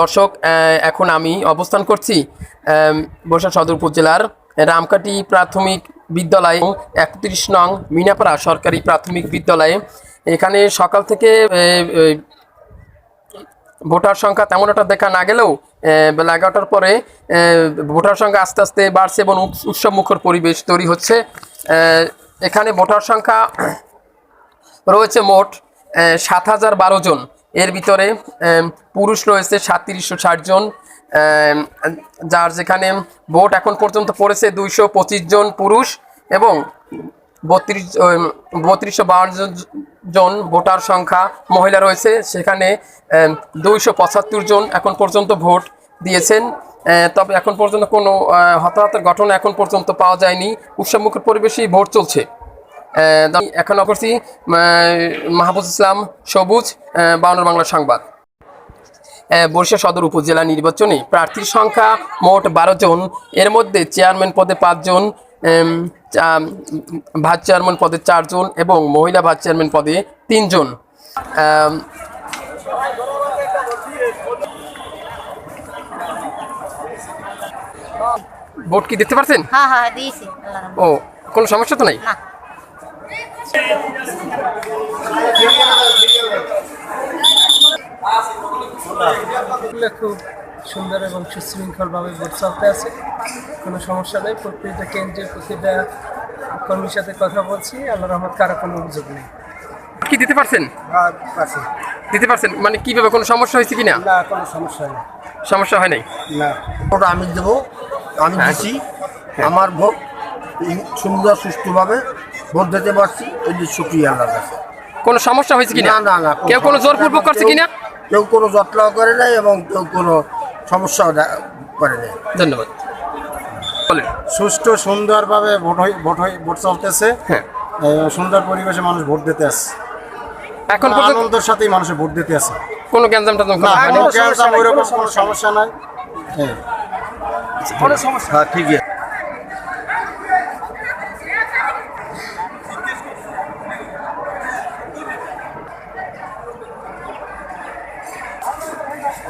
দর্শক এখন আমি অবস্থান করছি বরিশাল সদর উপজেলার রামকাটি প্রাথমিক বিদ্যালয় একত্রিশ নং মিনাপাড়া সরকারি প্রাথমিক বিদ্যালয়ে। এখানে সকাল থেকে ভোটার সংখ্যা তেমন একটা দেখা না গেলেও বেলা এগারোটার পরে ভোটার সংখ্যা আস্তে আস্তে বাড়ছে এবং উৎসবমুখর পরিবেশ তৈরি হচ্ছে। এখানে ভোটার সংখ্যা রয়েছে মোট সাত হাজার বারো জন। এর ভিতরে পুরুষ রয়েছে সাতত্রিশশো জন। যার যেখানে ভোট এখন পর্যন্ত পড়েছে দুইশো পঁচিশ জন পুরুষ এবং বত্রিশ বত্রিশশো জন ভোটার সংখ্যা মহিলা রয়েছে। সেখানে দুইশো পঁচাত্তর জন এখন পর্যন্ত ভোট দিয়েছেন। তবে এখন পর্যন্ত কোনো হতাহতের ঘটনা এখন পর্যন্ত পাওয়া যায়নি। উৎসবমুখর পরিবেশেই ভোট চলছে। এখন করছি মাহবুজ ইসলাম সবুজ বাউন্ডার বাংলা সংবাদ। বরিশাল সদর উপজেলা নির্বাচনে প্রার্থীর সংখ্যা মোট বারো জন। এর মধ্যে চেয়ারম্যান পদে পাঁচজন ভাইস চেয়ারম্যান পদে চারজন এবং মহিলা ভাইস চেয়ারম্যান পদে তিনজন ভোট কি দেখতে পারছেন? হ্যাঁ হ্যাঁ। ও কোনো সমস্যা তো নাই? খুব সুন্দর এবং সুশৃঙ্খলভাবে ভোট চলতে আছে। কোনো সমস্যা নেই প্রতিটা কেন্দ্রের প্রতিটা কর্মীর সাথে কথা বলছি আল্লাহ রহমত কারও কোনো অভিযোগ নেই। কি দিতে পারছেন? দিতে পারছেন? মানে কীভাবে? কোনো সমস্যা হয়েছে কিনা? না কোনো সমস্যা নেই সমস্যা হয় নাই? না। ভোট আমি দেবো আমি হ্যাঁ। দিছি আমার ভোট সুন্দর সুষ্ঠুভাবে ভোট দিতে পারছি এই যে সুক্রিয়া আল্লাহর কাছে। কোনো সমস্যা হয়েছে কিনা? না না না কেউ কোনো সমস্যা জোরপূর্বক করছে কিনা? কেউ কোনো যত্নাও করে নাই এবং কেউ কোনো সমস্যাও দে- করে নাই। ধন্যবাদ। বলেন। সুষ্ঠু সুন্দরভাবে ভোট হই- ভোট হই- ভোট চলতেছে। হ্যাঁ। সুন্দর পরিবেশে মানুষ ভোট দিতে আসছে। এখন পর্যন্ত আনন্দের সাথেই মানুষের ভোট দিতে আসে। কোনো গ্যাঞ্জাম টাঞ্জাম না করা হয়নি? কোনো ক্যান্সার ওইরকম কোনো সমস্যা নাই। হ্যাঁ। হ্যাঁ ঠিক আছে।